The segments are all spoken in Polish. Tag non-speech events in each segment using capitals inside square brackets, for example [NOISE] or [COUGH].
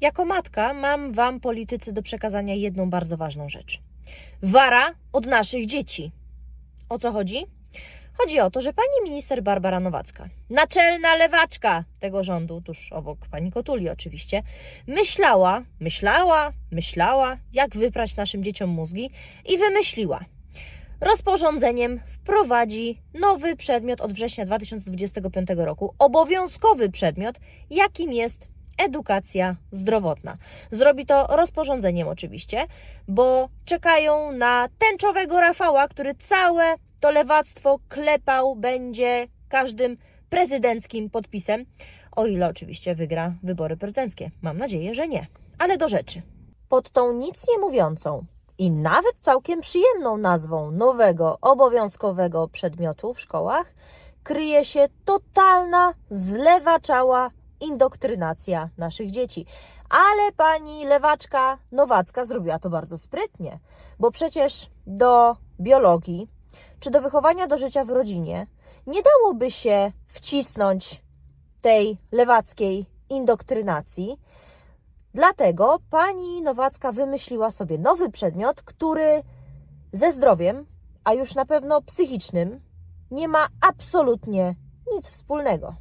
Jako matka mam Wam, politycy, do przekazania jedną bardzo ważną rzecz. Wara od naszych dzieci. O co chodzi? Chodzi o to, że pani minister Barbara Nowacka, naczelna lewaczka tego rządu, tuż obok pani Kotuli oczywiście, myślała, myślała, myślała, jak wyprać naszym dzieciom mózgi i wymyśliła. Rozporządzeniem wprowadzi nowy przedmiot od września 2025 roku, obowiązkowy przedmiot, jakim jest edukacja zdrowotna. Zrobi to rozporządzeniem oczywiście, bo czekają na tęczowego Rafała, który całe to lewactwo klepał będzie każdym prezydenckim podpisem, o ile oczywiście wygra wybory prezydenckie. Mam nadzieję, że nie. Ale do rzeczy. Pod tą nic nie mówiącą i nawet całkiem przyjemną nazwą nowego obowiązkowego przedmiotu w szkołach kryje się totalna zlewaczała indoktrynacja naszych dzieci. Ale pani lewaczka Nowacka zrobiła to bardzo sprytnie, bo przecież do biologii czy do wychowania do życia w rodzinie nie dałoby się wcisnąć tej lewackiej indoktrynacji. Dlatego pani Nowacka wymyśliła sobie nowy przedmiot, który ze zdrowiem, a już na pewno psychicznym, nie ma absolutnie nic wspólnego.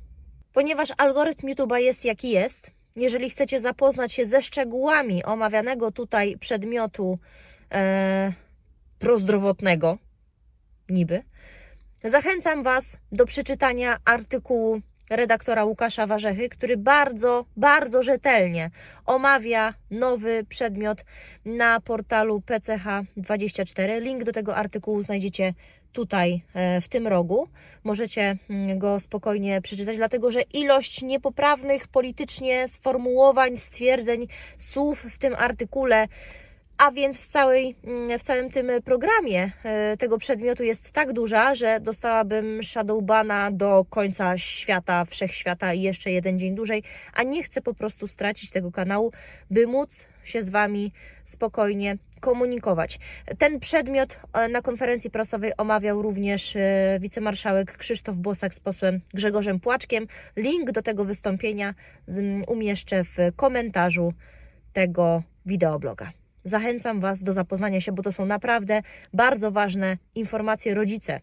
Ponieważ algorytm YouTube'a jest jaki jest, jeżeli chcecie zapoznać się ze szczegółami omawianego tutaj przedmiotu e, prozdrowotnego, niby, zachęcam Was do przeczytania artykułu redaktora Łukasza Warzechy, który bardzo, bardzo rzetelnie omawia nowy przedmiot na portalu PCH24. Link do tego artykułu znajdziecie tutaj e, w tym rogu. Możecie mm, go spokojnie przeczytać, dlatego że ilość niepoprawnych politycznie sformułowań, stwierdzeń, słów w tym artykule a więc w, całej, mm, w całym tym programie e, tego przedmiotu jest tak duża, że dostałabym Shadowbana do końca świata, wszechświata i jeszcze jeden dzień dłużej, a nie chcę po prostu stracić tego kanału, by móc się z Wami spokojnie komunikować. Ten przedmiot e, na konferencji prasowej omawiał również e, wicemarszałek Krzysztof Bosak z posłem Grzegorzem Płaczkiem. Link do tego wystąpienia z- umieszczę w komentarzu tego wideobloga. Zachęcam Was do zapoznania się, bo to są naprawdę bardzo ważne informacje rodzice.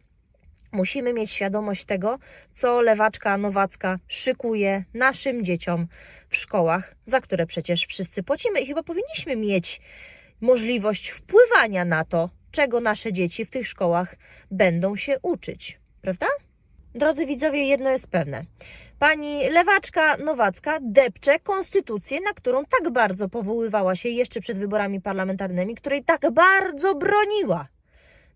Musimy mieć świadomość tego, co lewaczka nowacka szykuje naszym dzieciom w szkołach, za które przecież wszyscy płacimy i chyba powinniśmy mieć możliwość wpływania na to, czego nasze dzieci w tych szkołach będą się uczyć. Prawda? Drodzy widzowie, jedno jest pewne. Pani lewaczka Nowacka depcze konstytucję, na którą tak bardzo powoływała się jeszcze przed wyborami parlamentarnymi, której tak bardzo broniła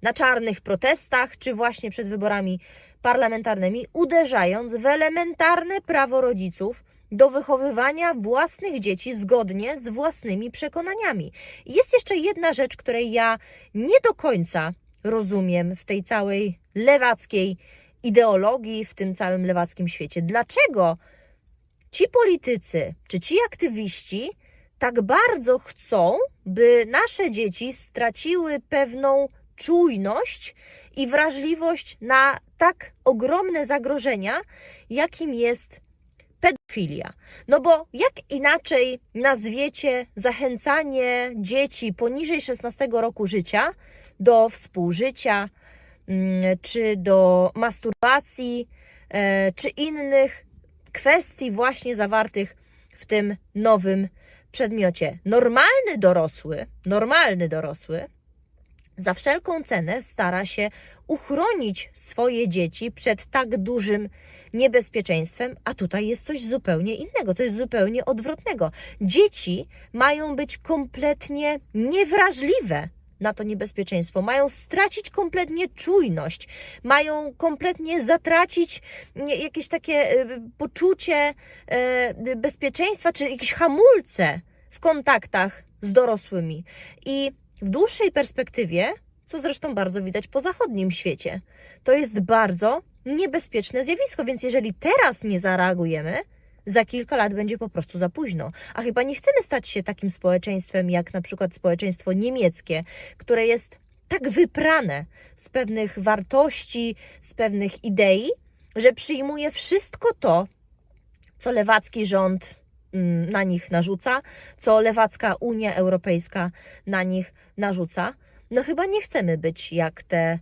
na czarnych protestach, czy właśnie przed wyborami parlamentarnymi, uderzając w elementarne prawo rodziców do wychowywania własnych dzieci zgodnie z własnymi przekonaniami. Jest jeszcze jedna rzecz, której ja nie do końca rozumiem w tej całej lewackiej ideologii, w tym całym lewackim świecie. Dlaczego ci politycy czy ci aktywiści tak bardzo chcą, by nasze dzieci straciły pewną czujność i wrażliwość na tak ogromne zagrożenia, jakim jest pedofilia. No bo jak inaczej nazwiecie zachęcanie dzieci poniżej 16 roku życia do współżycia, czy do masturbacji, e, czy innych kwestii właśnie zawartych w tym nowym przedmiocie. Normalny dorosły, normalny dorosły za wszelką cenę stara się uchronić swoje dzieci przed tak dużym niebezpieczeństwem, a tutaj jest coś zupełnie innego, coś zupełnie odwrotnego. Dzieci mają być kompletnie niewrażliwe na to niebezpieczeństwo, mają stracić kompletnie czujność, mają kompletnie zatracić nie- jakieś takie y, poczucie y, bezpieczeństwa, czy jakieś hamulce w kontaktach z dorosłymi. I w dłuższej perspektywie, co zresztą bardzo widać po zachodnim świecie, to jest bardzo niebezpieczne zjawisko, więc jeżeli teraz nie zareagujemy, za kilka lat będzie po prostu za późno. A chyba nie chcemy stać się takim społeczeństwem, jak na przykład społeczeństwo niemieckie, które jest tak wyprane z pewnych wartości, z pewnych idei, że przyjmuje wszystko to, co lewacki rząd mm, na nich narzuca, co lewacka Unia Europejska na nich narzuca. No chyba nie chcemy być jak te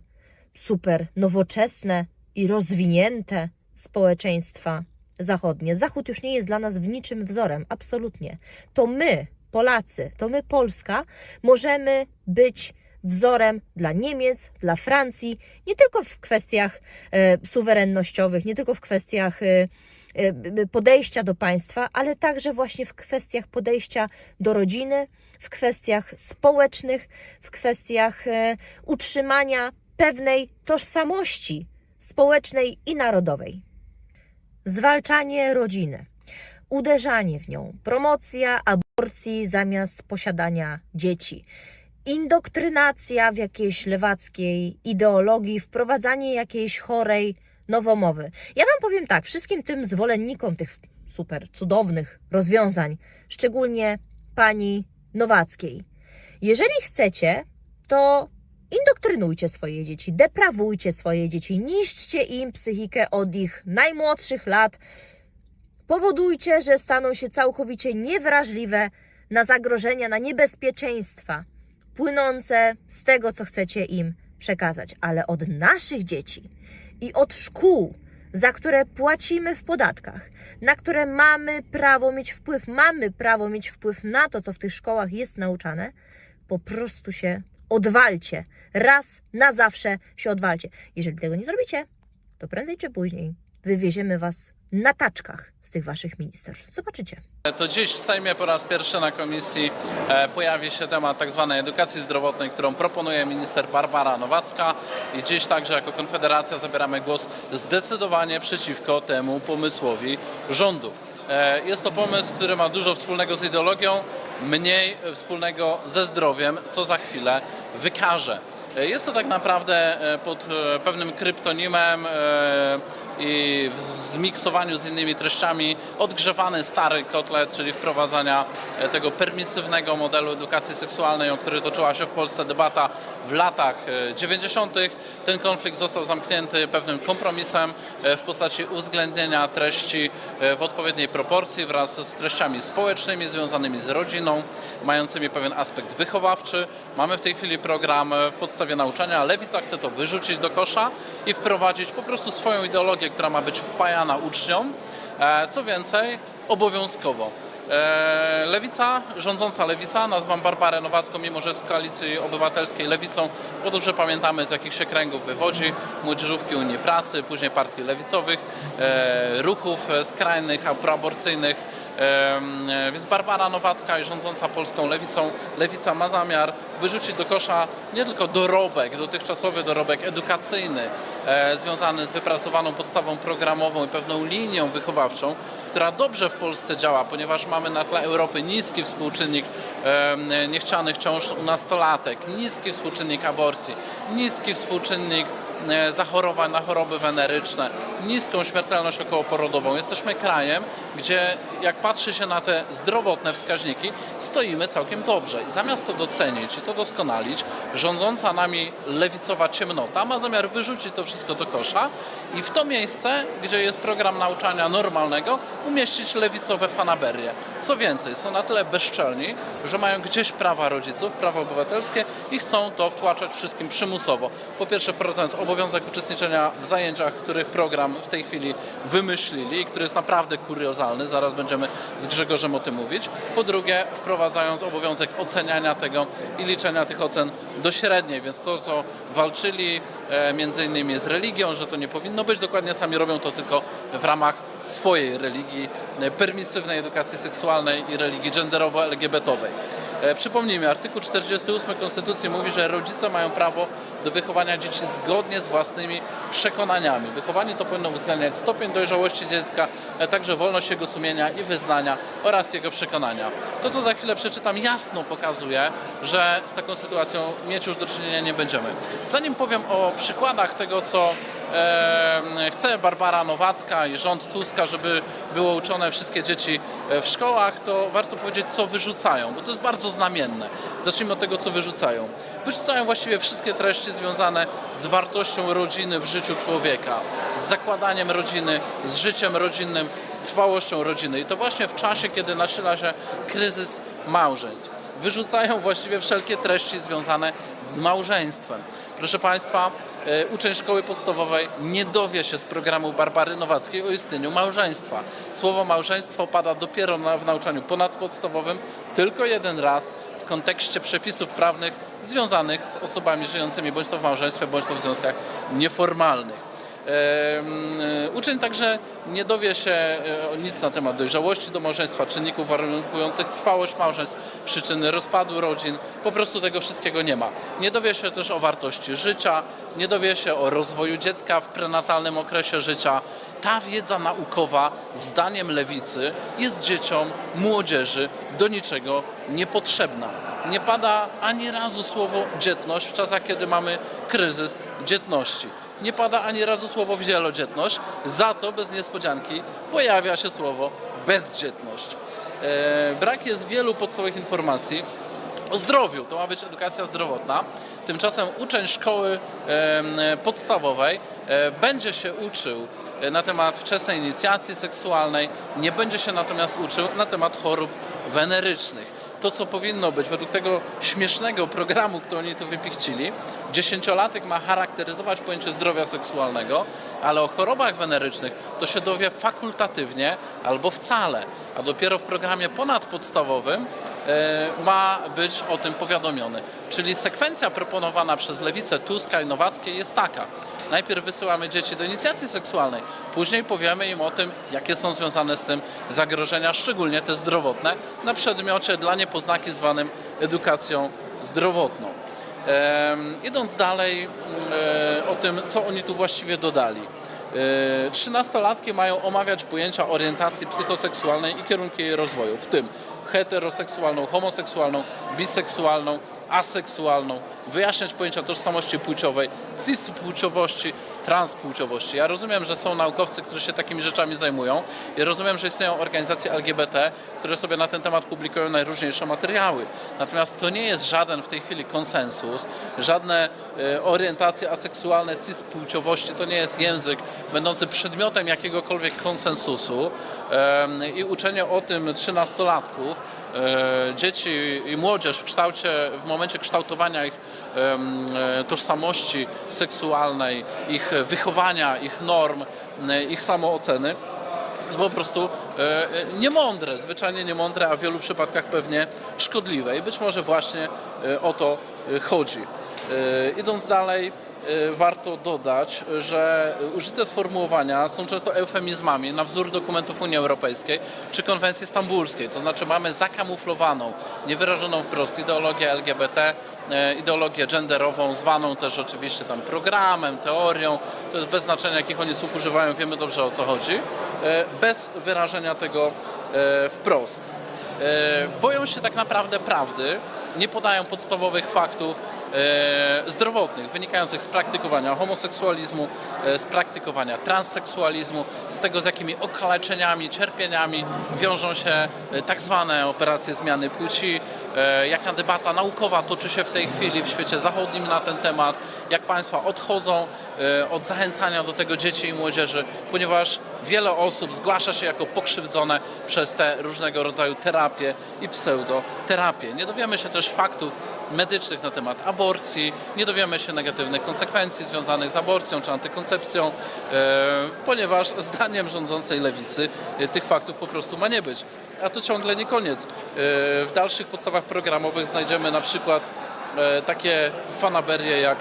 super nowoczesne i rozwinięte społeczeństwa zachodnie. Zachód już nie jest dla nas w niczym wzorem, absolutnie. To my, Polacy, to my, Polska, możemy być wzorem dla Niemiec, dla Francji, nie tylko w kwestiach e, suwerennościowych, nie tylko w kwestiach e, e, podejścia do państwa, ale także właśnie w kwestiach podejścia do rodziny, w kwestiach społecznych, w kwestiach e, utrzymania pewnej tożsamości społecznej i narodowej. Zwalczanie rodziny, uderzanie w nią, promocja aborcji zamiast posiadania dzieci, indoktrynacja w jakiejś lewackiej ideologii, wprowadzanie jakiejś chorej nowomowy. Ja Wam powiem tak, wszystkim tym zwolennikom tych super cudownych rozwiązań, szczególnie pani Nowackiej, jeżeli chcecie, to indoktrynujcie swoje dzieci, deprawujcie swoje dzieci, niszczcie im psychikę od ich najmłodszych lat, powodujcie, że staną się całkowicie niewrażliwe na zagrożenia, na niebezpieczeństwa płynące z tego, co chcecie im przekazać. Ale od naszych dzieci i od szkół, za które płacimy w podatkach, na które mamy prawo mieć wpływ, mamy prawo mieć wpływ na to, co w tych szkołach jest nauczane, po prostu się odwalcie. Raz na zawsze się odwalcie. Jeżeli tego nie zrobicie, to prędzej czy później wywieziemy was na taczkach z tych waszych ministerstw. Zobaczycie. To dziś w Sejmie po raz pierwszy na komisji e, pojawi się temat tak zwanej edukacji zdrowotnej, którą proponuje minister Barbara Nowacka i dziś także jako Konfederacja zabieramy głos zdecydowanie przeciwko temu pomysłowi rządu. E, Jest to pomysł, który ma dużo wspólnego z ideologią, mniej wspólnego ze zdrowiem, co za chwilę wykażę. E, Jest to tak naprawdę pod pewnym kryptonimem i w zmiksowaniu z innymi treściami odgrzewany stary kotlet, czyli wprowadzania e, tego permisywnego modelu edukacji seksualnej, o której toczyła się w Polsce debata w latach e, 90. Ten konflikt został zamknięty pewnym kompromisem e, w postaci uwzględnienia treści e, w odpowiedniej proporcji wraz z treściami społecznymi związanymi z rodziną, mającymi pewien aspekt wychowawczy. Mamy w tej chwili program e, w podstawie nauczania. Lewica chce to wyrzucić do kosza i wprowadzić po prostu swoją ideologię, która ma być wpajana uczniom. E, Co więcej, obowiązkowo. E, Lewica, rządząca lewica, nazywam Barbarę Nowacką, mimo że z koalicji obywatelskiej lewicą, bo dobrze pamiętamy z jakich się kręgów wywodzi, młodzieżówki Unii Pracy, później partii lewicowych, e, ruchów skrajnych, proaborcyjnych. Więc Barbara Nowacka rządząca polską lewicą, lewica ma zamiar wyrzucić do kosza nie tylko dorobek, dotychczasowy dorobek edukacyjny, e, związany z wypracowaną podstawą programową i pewną linią wychowawczą, która dobrze w Polsce działa, ponieważ mamy na tle Europy niski współczynnik niechcianych ciąż u nastolatek, niski współczynnik aborcji, niski współczynnik e, zachorowań na choroby weneryczne, niską śmiertelność okołoporodową. Jesteśmy krajem, gdzie jak patrzy się na te zdrowotne wskaźniki, stoimy całkiem dobrze. I zamiast to docenić i to doskonalić, rządząca nami lewicowa ciemnota ma zamiar wyrzucić to wszystko do kosza i w to miejsce, gdzie jest program nauczania normalnego, umieścić lewicowe fanaberie. Co więcej, są na tyle bezczelni, że mają gdzieś prawa rodziców, prawa obywatelskie i chcą to wtłaczać wszystkim przymusowo. Po pierwsze, wprowadzając obowiązek uczestniczenia w zajęciach, których program w tej chwili wymyślili i który jest naprawdę kuriozalny, zaraz będziemy z Grzegorzem o tym mówić. Po drugie, wprowadzając obowiązek oceniania tego i liczenia tych ocen do średniej, więc to, co walczyli e, między innymi z religią, że to nie powinno być, dokładnie sami robią to tylko w ramach swojej religii, e, permisywnej edukacji seksualnej i religii genderowo-LGBT-owej. Przypomnijmy, artykuł 48 Konstytucji mówi, że rodzice mają prawo do wychowania dzieci zgodnie z własnymi przekonaniami. Wychowanie to powinno uwzględniać stopień dojrzałości dziecka, a także wolność jego sumienia i wyznania oraz jego przekonania. To, co za chwilę przeczytam, jasno pokazuje, że z taką sytuacją mieć już do czynienia nie będziemy. Zanim powiem o przykładach tego, co e, chce Barbara Nowacka i rząd Tuska, żeby było uczone wszystkie dzieci e, w szkołach, to warto powiedzieć, co wyrzucają, bo to jest bardzo znamienne. Zacznijmy od tego, co wyrzucają. Wyrzucają właściwie wszystkie treści związane z wartością rodziny w życiu człowieka, z zakładaniem rodziny, z życiem rodzinnym, z trwałością rodziny. I to właśnie w czasie, kiedy nasila się kryzys małżeństw. Wyrzucają właściwie wszelkie treści związane z małżeństwem. Proszę Państwa, e, uczeń szkoły podstawowej nie dowie się z programu Barbary Nowackiej o istnieniu małżeństwa. Słowo małżeństwo pada dopiero w nauczaniu ponadpodstawowym tylko jeden raz w kontekście przepisów prawnych związanych z osobami żyjącymi bądź to w małżeństwie, bądź to w związkach nieformalnych. E, Uczeń także nie dowie się e, nic na temat dojrzałości do małżeństwa, czynników warunkujących trwałość małżeństw, przyczyny rozpadu rodzin. Po prostu tego wszystkiego nie ma. Nie dowie się też o wartości życia, nie dowie się o rozwoju dziecka w prenatalnym okresie życia. Ta wiedza naukowa, zdaniem lewicy, jest dzieciom, młodzieży do niczego niepotrzebna. Nie pada ani razu słowo dzietność w czasach, kiedy mamy kryzys dzietności nie pada ani razu słowo wielodzietność, za to bez niespodzianki pojawia się słowo bezdzietność. E, brak jest wielu podstawowych informacji o zdrowiu. To ma być edukacja zdrowotna. Tymczasem uczeń szkoły podstawowej e, będzie się uczył e, na temat wczesnej inicjacji seksualnej, nie będzie się natomiast uczył na temat chorób wenerycznych to, co powinno być według tego śmiesznego programu, który oni tu wypichcili, dziesięciolatek ma charakteryzować pojęcie zdrowia seksualnego, ale o chorobach wenerycznych to się dowie fakultatywnie albo wcale, a dopiero w programie ponadpodstawowym ma być o tym powiadomiony. Czyli sekwencja proponowana przez Lewicę, Tuska i Nowackie jest taka. Najpierw wysyłamy dzieci do inicjacji seksualnej, później powiemy im o tym, jakie są związane z tym zagrożenia, szczególnie te zdrowotne, na przedmiocie dla niepoznaki zwanym edukacją zdrowotną. Em, idąc dalej e, o tym, co oni tu właściwie dodali. E, Trzynastolatki mają omawiać pojęcia orientacji psychoseksualnej i kierunki jej rozwoju, w tym heteroseksualną, homoseksualną, biseksualną, aseksualną, wyjaśniać pojęcia tożsamości płciowej, cispłciowości, transpłciowości. Ja rozumiem, że są naukowcy, którzy się takimi rzeczami zajmują i rozumiem, że istnieją organizacje LGBT, które sobie na ten temat publikują najróżniejsze materiały. Natomiast to nie jest żaden w tej chwili konsensus, żadne e, orientacje aseksualne, cispłciowości to nie jest język będący przedmiotem jakiegokolwiek konsensusu i uczenie o tym trzynastolatków, dzieci i młodzież w kształcie, w momencie kształtowania ich e, tożsamości seksualnej, ich wychowania, ich norm, e, ich samooceny jest po prostu e, e, niemądre, zwyczajnie niemądre, a w wielu przypadkach pewnie szkodliwe. I być może właśnie e, o to e, chodzi. E, Idąc dalej, e, warto dodać, że użyte sformułowania są często eufemizmami na wzór dokumentów Unii Europejskiej czy konwencji stambulskiej. To znaczy mamy zakamuflowaną, niewyrażoną wprost ideologię LGBT, e, ideologię genderową, zwaną też oczywiście tam programem, teorią. To jest bez znaczenia, jakich oni słów używają, wiemy dobrze o co chodzi. E, Bez wyrażenia tego wprost. Boją się tak naprawdę prawdy, nie podają podstawowych faktów zdrowotnych wynikających z praktykowania homoseksualizmu, e, z praktykowania transseksualizmu, z tego z jakimi okaleczeniami, cierpieniami wiążą się e, tak zwane operacje zmiany płci, e, jaka debata naukowa toczy się w tej chwili w świecie zachodnim na ten temat, jak państwa odchodzą e, od zachęcania do tego dzieci i młodzieży, ponieważ wiele osób zgłasza się jako pokrzywdzone przez te różnego rodzaju terapie i pseudoterapię. Nie dowiemy się też faktów medycznych na temat aborcji, nie dowiemy się negatywnych konsekwencji związanych z aborcją czy antykoncepcją, e, ponieważ zdaniem rządzącej lewicy e, tych faktów po prostu ma nie być. A to ciągle nie koniec. E, w dalszych podstawach programowych znajdziemy na przykład takie fanaberie jak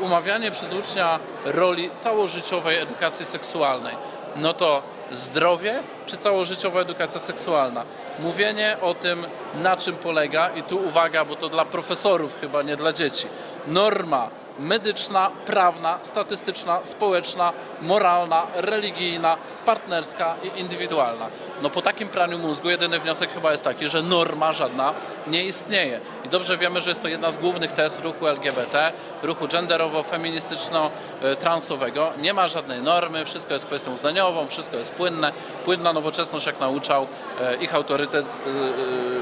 umawianie przez ucznia roli całożyciowej edukacji seksualnej. No to zdrowie czy całożyciowa edukacja seksualna? Mówienie o tym, na czym polega, i tu uwaga, bo to dla profesorów chyba, nie dla dzieci. Norma medyczna, prawna, statystyczna, społeczna, moralna, religijna, partnerska i indywidualna. No po takim praniu mózgu jedyny wniosek chyba jest taki, że norma żadna nie istnieje. I dobrze wiemy, że jest to jedna z głównych tez ruchu LGBT, ruchu genderowo-feministyczno-transowego. Nie ma żadnej normy, wszystko jest kwestią zdaniową, wszystko jest płynne. Płynna nowoczesność, jak nauczał e, ich autorytet e, e,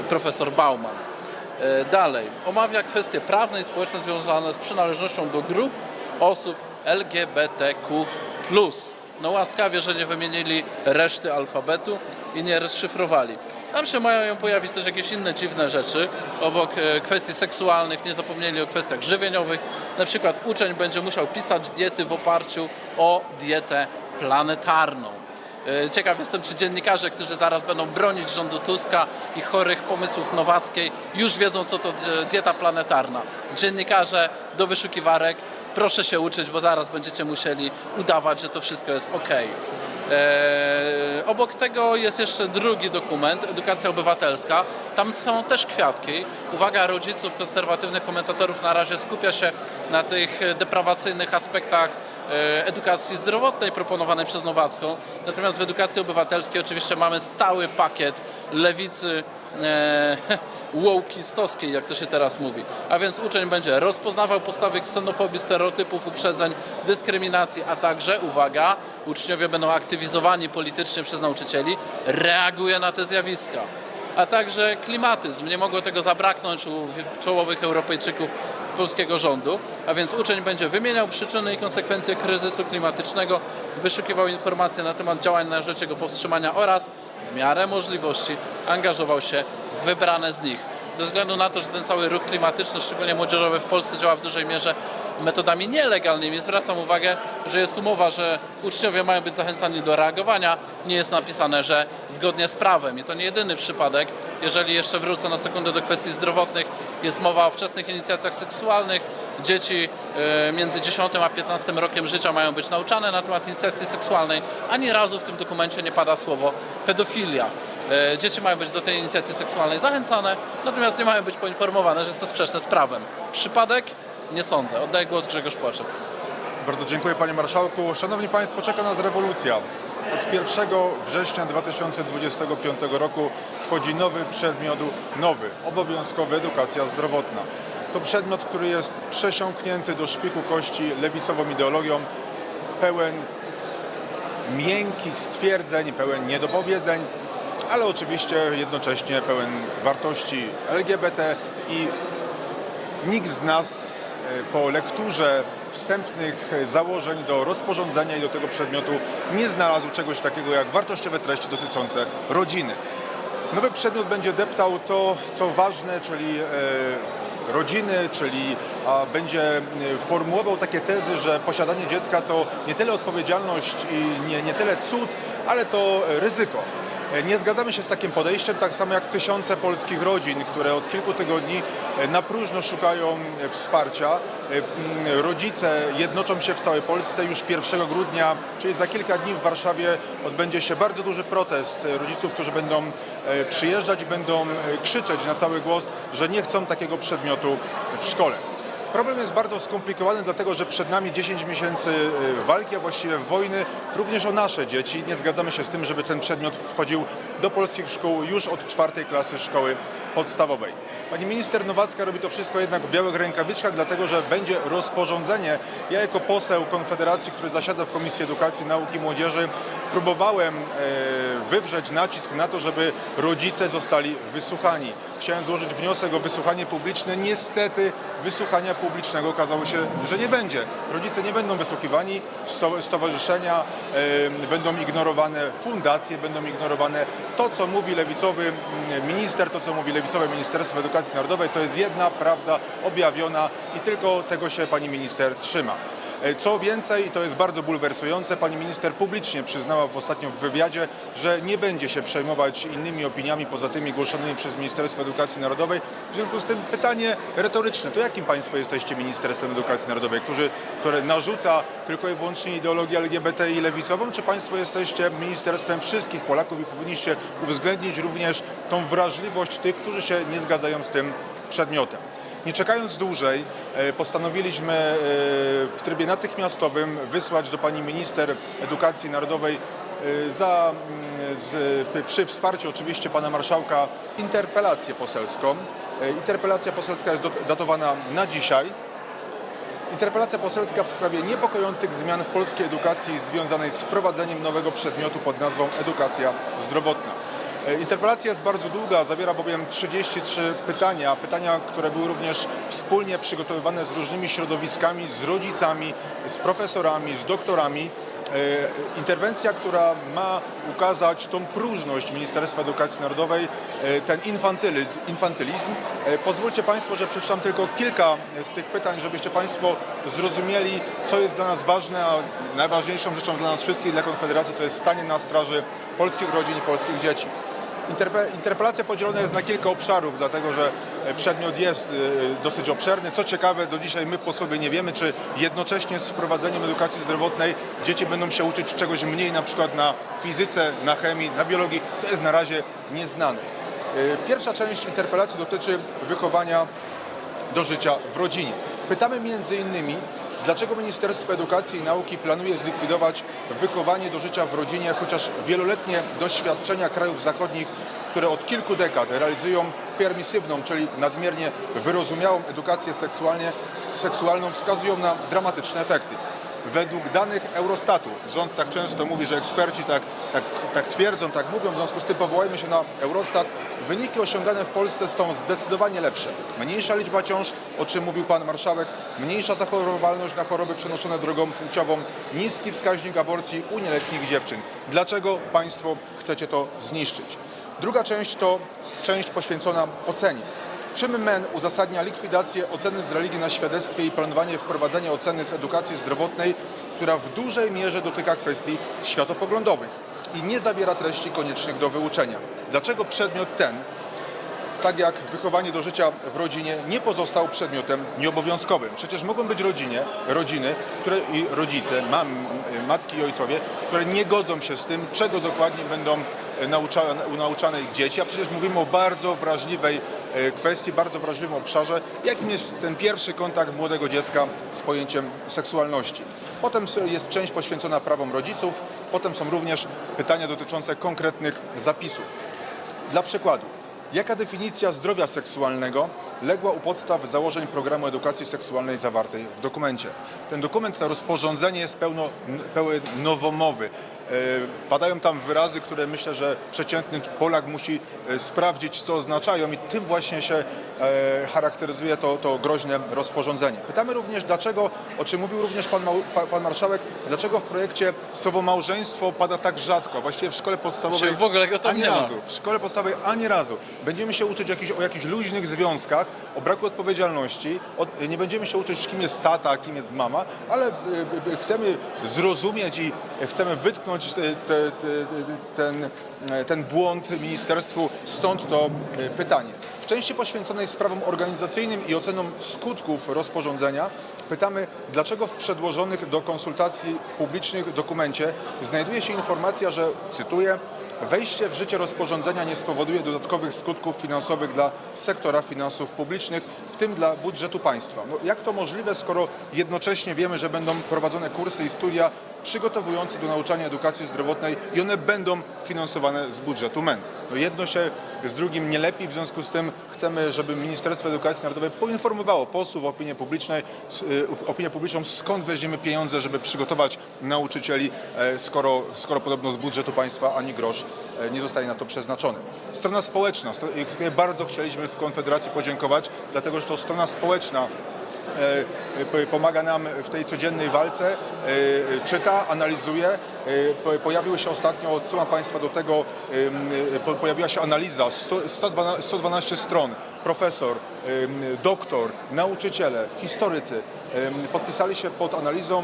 profesor Bauman. E, Dalej, omawia kwestie prawne i społeczne związane z przynależnością do grup osób LGBTQ. No łaskawie, że nie wymienili reszty alfabetu i nie rozszyfrowali. Tam się mają pojawić też jakieś inne dziwne rzeczy. Obok e, kwestii seksualnych nie zapomnieli o kwestiach żywieniowych. Na przykład uczeń będzie musiał pisać diety w oparciu o dietę planetarną. E, Ciekaw jestem, czy dziennikarze, którzy zaraz będą bronić rządu Tuska i chorych pomysłów Nowackiej, już wiedzą, co to e, dieta planetarna. Dziennikarze do wyszukiwarek, proszę się uczyć, bo zaraz będziecie musieli udawać, że to wszystko jest ok. obok tego jest jeszcze drugi dokument, Edukacja Obywatelska. Tam są też kwiatki. Uwaga rodziców, konserwatywnych komentatorów na razie skupia się na tych e, deprawacyjnych aspektach e, edukacji zdrowotnej proponowanej przez Nowacką. Natomiast w edukacji obywatelskiej oczywiście mamy stały pakiet lewicy e, [LAUGHS] jak to się teraz mówi. A więc uczeń będzie rozpoznawał postawy ksenofobii, stereotypów, uprzedzeń, dyskryminacji, a także, uwaga, uczniowie będą aktywizowani politycznie przez nauczycieli, reaguje na te zjawiska a także klimatyzm. Nie mogło tego zabraknąć u czołowych Europejczyków z polskiego rządu, a więc uczeń będzie wymieniał przyczyny i konsekwencje kryzysu klimatycznego, wyszukiwał informacje na temat działań na rzecz jego powstrzymania oraz w miarę możliwości angażował się w wybrane z nich. Ze względu na to, że ten cały ruch klimatyczny, szczególnie młodzieżowy w Polsce działa w dużej mierze metodami nielegalnymi, zwracam uwagę, że jest umowa, że uczniowie mają być zachęcani do reagowania. Nie jest napisane, że zgodnie z prawem. I to nie jedyny przypadek. Jeżeli jeszcze wrócę na sekundę do kwestii zdrowotnych, jest mowa o wczesnych inicjacjach seksualnych. Dzieci e, między 10 a 15 rokiem życia mają być nauczane na temat inicjacji seksualnej. Ani razu w tym dokumencie nie pada słowo pedofilia. E, Dzieci mają być do tej inicjacji seksualnej zachęcane, natomiast nie mają być poinformowane, że jest to sprzeczne z prawem. Przypadek? Nie sądzę. Oddaję głos Grzegorz Płaczek. Bardzo dziękuję panie marszałku. Szanowni państwo, czeka nas rewolucja. Od 1 września 2025 roku wchodzi nowy przedmiot, nowy, obowiązkowy edukacja zdrowotna. To przedmiot, który jest przesiąknięty do szpiku kości lewicową ideologią, pełen miękkich stwierdzeń, pełen niedopowiedzeń, ale oczywiście jednocześnie pełen wartości LGBT i nikt z nas po lekturze wstępnych założeń do rozporządzenia i do tego przedmiotu nie znalazł czegoś takiego jak wartościowe treści dotyczące rodziny. Nowy przedmiot będzie deptał to, co ważne, czyli e, rodziny, czyli będzie e, formułował takie tezy, że posiadanie dziecka to nie tyle odpowiedzialność i nie, nie tyle cud, ale to ryzyko. E, Nie zgadzamy się z takim podejściem, tak samo jak tysiące polskich rodzin, które od kilku tygodni e, na próżno szukają e, wsparcia. Rodzice jednoczą się w całej Polsce już 1 grudnia, czyli za kilka dni w Warszawie odbędzie się bardzo duży protest rodziców, którzy będą przyjeżdżać i będą krzyczeć na cały głos, że nie chcą takiego przedmiotu w szkole. Problem jest bardzo skomplikowany, dlatego że przed nami 10 miesięcy y, walki, a właściwie wojny, również o nasze dzieci. Nie zgadzamy się z tym, żeby ten przedmiot wchodził do polskich szkół już od czwartej klasy szkoły podstawowej. Pani minister Nowacka robi to wszystko jednak w białych rękawiczkach, dlatego że będzie rozporządzenie. Ja jako poseł Konfederacji, który zasiada w Komisji Edukacji, Nauki i Młodzieży, próbowałem e, wywrzeć nacisk na to, żeby rodzice zostali wysłuchani. Chciałem złożyć wniosek o wysłuchanie publiczne. Niestety wysłuchania publicznego okazało się, że nie będzie. Rodzice nie będą wysłuchiwani, sto- stowarzyszenia e, będą ignorowane, fundacje będą ignorowane. To, co mówi lewicowy mm, minister, to, co mówi lewicowe Ministerstwo Edukacji Narodowej, to jest jedna prawda objawiona i tylko tego się pani minister trzyma. E, Co więcej, i to jest bardzo bulwersujące, pani minister publicznie przyznała w ostatnim wywiadzie, że nie będzie się przejmować innymi opiniami poza tymi głoszonymi przez Ministerstwo Edukacji Narodowej. W związku z tym pytanie retoryczne, to jakim państwo jesteście Ministerstwem Edukacji Narodowej, które narzuca tylko i wyłącznie ideologię LGBT i lewicową, czy państwo jesteście ministerstwem wszystkich Polaków i powinniście uwzględnić również tą wrażliwość tych, którzy się nie zgadzają z tym przedmiotem? Nie czekając dłużej, e, postanowiliśmy e, w trybie natychmiastowym wysłać do pani minister edukacji narodowej e, za, mm, z, przy wsparciu oczywiście pana marszałka interpelację poselską. Interpelacja poselska jest datowana na dzisiaj. Interpelacja poselska w sprawie niepokojących zmian w polskiej edukacji związanej z wprowadzeniem nowego przedmiotu pod nazwą edukacja zdrowotna. E, Interpelacja jest bardzo długa, zawiera bowiem 33 pytania. Pytania, które były również wspólnie przygotowywane z różnymi środowiskami, z rodzicami, z profesorami, z doktorami. E, Interwencja, która ma ukazać tą próżność Ministerstwa Edukacji Narodowej, e, ten infantylizm. infantylizm. Pozwólcie Państwo, że przeczytam tylko kilka z tych pytań, żebyście Państwo zrozumieli, co jest dla nas ważne, a najważniejszą rzeczą dla nas wszystkich, dla Konfederacji, to jest stanie na straży polskich rodzin i polskich dzieci. Interpe- Interpelacja podzielona jest na kilka obszarów, dlatego że e, przedmiot jest e, dosyć obszerny. Co ciekawe, do dzisiaj my posłowie nie wiemy, czy jednocześnie z wprowadzeniem edukacji zdrowotnej dzieci będą się uczyć czegoś mniej, na przykład na fizyce, na chemii, na biologii. To jest na razie nieznane. E, Pierwsza część interpelacji dotyczy wychowania do życia w rodzinie. Pytamy między innymi, dlaczego Ministerstwo Edukacji i Nauki planuje zlikwidować wychowanie do życia w rodzinie, chociaż wieloletnie doświadczenia krajów zachodnich, które od kilku dekad realizują permisywną, czyli nadmiernie wyrozumiałą edukację seksualnie, seksualną, wskazują na dramatyczne efekty. Według danych Eurostatu, rząd tak często mówi, że eksperci tak, tak, tak twierdzą, tak mówią, w związku z tym powołajmy się na Eurostat, wyniki osiągane w Polsce są zdecydowanie lepsze. Mniejsza liczba ciąż, o czym mówił Pan Marszałek, mniejsza zachorowalność na choroby przenoszone drogą płciową, niski wskaźnik aborcji u nieletnich dziewczyn. Dlaczego Państwo chcecie to zniszczyć? Druga część to część poświęcona ocenie. Czym MEN uzasadnia likwidację oceny z religii na świadectwie i planowanie wprowadzenia oceny z edukacji zdrowotnej, która w dużej mierze dotyka kwestii światopoglądowych i nie zawiera treści koniecznych do wyuczenia? Dlaczego przedmiot ten, tak jak wychowanie do życia w rodzinie, nie pozostał przedmiotem nieobowiązkowym? Przecież mogą być rodzinie, rodziny które, i rodzice, mam, matki i ojcowie, które nie godzą się z tym, czego dokładnie będą e, nauczane, nauczane ich dzieci, a przecież mówimy o bardzo wrażliwej kwestii, bardzo wrażliwym obszarze, jakim jest ten pierwszy kontakt młodego dziecka z pojęciem seksualności. Potem jest część poświęcona prawom rodziców, potem są również pytania dotyczące konkretnych zapisów. Dla przykładu, jaka definicja zdrowia seksualnego legła u podstaw założeń programu edukacji seksualnej zawartej w dokumencie? Ten dokument, to rozporządzenie jest pełno, pełen nowomowy. E, Padają tam wyrazy, które myślę, że przeciętny Polak musi e, sprawdzić, co oznaczają i tym właśnie się e, charakteryzuje to, to groźne rozporządzenie. Pytamy również, dlaczego, o czym mówił również pan, pan marszałek, dlaczego w projekcie słowo małżeństwo pada tak rzadko, właściwie w szkole podstawowej w ogóle go tam ani nie razu. W szkole podstawowej ani razu. Będziemy się uczyć jakiś, o jakichś luźnych związkach, o braku odpowiedzialności. O, nie będziemy się uczyć, kim jest tata, kim jest mama, ale y, chcemy zrozumieć i chcemy wytknąć te, te, te, ten, ten błąd ministerstwu. Stąd to y, pytanie. W części poświęconej sprawom organizacyjnym i ocenom skutków rozporządzenia pytamy, dlaczego w przedłożonych do konsultacji publicznych dokumencie znajduje się informacja, że, cytuję, Wejście w życie rozporządzenia nie spowoduje dodatkowych skutków finansowych dla sektora finansów publicznych, w tym dla budżetu państwa. No, jak to możliwe, skoro jednocześnie wiemy, że będą prowadzone kursy i studia przygotowujące do nauczania edukacji zdrowotnej i one będą finansowane z budżetu MEN. No, jedno się z drugim nie lepi, w związku z tym chcemy, żeby Ministerstwo Edukacji Narodowej poinformowało posłów, opinię, publicznej, y, opinię publiczną, skąd weźmiemy pieniądze, żeby przygotować nauczycieli, e, skoro, skoro podobno z budżetu państwa ani grosz e, nie zostaje na to przeznaczony. Strona społeczna, tutaj bardzo chcieliśmy w Konfederacji podziękować, dlatego że to strona społeczna pomaga nam w tej codziennej walce, e, czyta, analizuje. E, po- Pojawiły się ostatnio, odsyłam Państwa do tego, po- pojawiła się analiza, 100 112, 112 stron, profesor, doktor, nauczyciele, historycy podpisali się pod analizą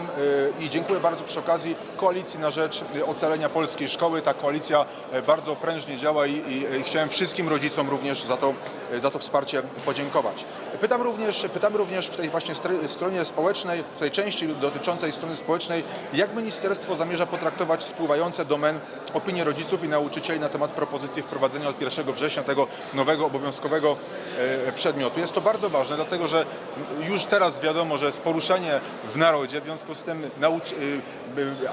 e, i dziękuję bardzo przy okazji Koalicji na Rzecz Ocalenia Polskiej Szkoły. Ta koalicja e, bardzo prężnie działa i, i, chciałem wszystkim rodzicom również za to, za to wsparcie podziękować. Pytam również, pytamy również w tej właśnie str- stronie społecznej, w tej części dotyczącej strony społecznej, jak ministerstwo zamierza potraktować spływające do MEN opinie rodziców i nauczycieli na temat propozycji wprowadzenia od 1 września tego nowego obowiązkowego e, przedmiotu. Jest to bardzo ważne, dlatego że już teraz wiadomo, że jest poruszenie w narodzie, w związku z tym y,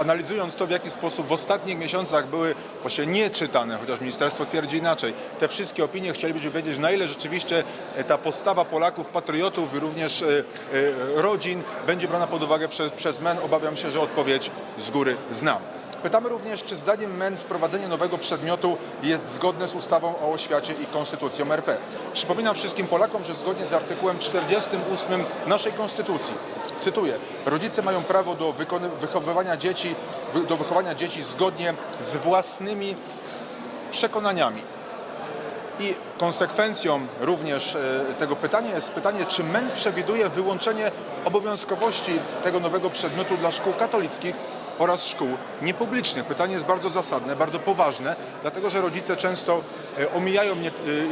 analizując to, w jaki sposób w ostatnich miesiącach były właśnie nieczytane, chociaż ministerstwo twierdzi inaczej, te wszystkie opinie chcielibyśmy wiedzieć, na ile rzeczywiście e, ta postawa Polaków, patriotów i również e, e, rodzin będzie brana pod uwagę przez, przez MEN. Obawiam się, że odpowiedź z góry znam. Pytamy również, czy zdaniem MEN wprowadzenie nowego przedmiotu jest zgodne z ustawą o oświacie i konstytucją RP. Przypominam wszystkim Polakom, że zgodnie z artykułem 48 naszej konstytucji, cytuję, rodzice mają prawo do wychowywania dzieci, do wychowania dzieci zgodnie z własnymi przekonaniami. I konsekwencją również e, tego pytania jest pytanie, czy MEN przewiduje wyłączenie obowiązkowości tego nowego przedmiotu dla szkół katolickich oraz szkół niepublicznych. Pytanie jest bardzo zasadne, bardzo poważne, dlatego że rodzice często e, omijają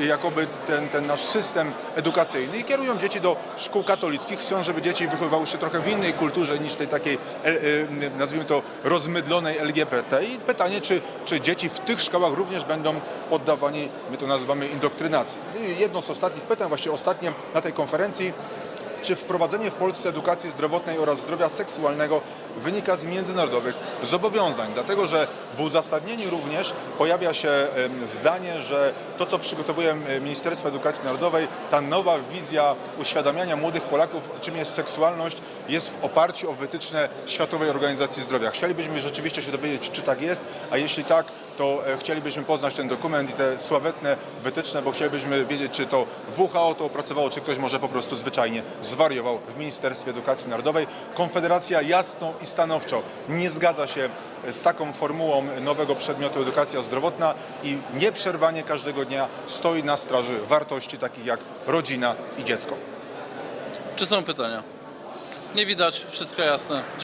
e, jakoby ten, ten nasz system edukacyjny i kierują dzieci do szkół katolickich, chcą, żeby dzieci wychowywały się trochę w innej kulturze niż tej takiej, e, nazwijmy to, rozmydlonej LGBT. I pytanie, czy, czy dzieci w tych szkołach również będą poddawani, my to nazywamy indoktrynacji. Jedno z ostatnich pytań, właściwie ostatnie na tej konferencji, czy wprowadzenie w Polsce edukacji zdrowotnej oraz zdrowia seksualnego wynika z międzynarodowych zobowiązań. Dlatego, że w uzasadnieniu również pojawia się zdanie, że to, co przygotowuje Ministerstwo Edukacji Narodowej, ta nowa wizja uświadamiania młodych Polaków, czym jest seksualność, jest w oparciu o wytyczne Światowej Organizacji Zdrowia. Chcielibyśmy rzeczywiście się dowiedzieć, czy tak jest, a jeśli tak, to e, chcielibyśmy poznać ten dokument i te sławetne wytyczne, bo chcielibyśmy wiedzieć, czy to WHO to opracowało, czy ktoś może po prostu zwyczajnie zwariował w Ministerstwie Edukacji Narodowej. Konfederacja jasno i stanowczo nie zgadza się z taką formułą nowego przedmiotu edukacja zdrowotna i nieprzerwanie każdego dnia stoi na straży wartości takich jak rodzina i dziecko. Czy są pytania? Nie widać, wszystko jasne.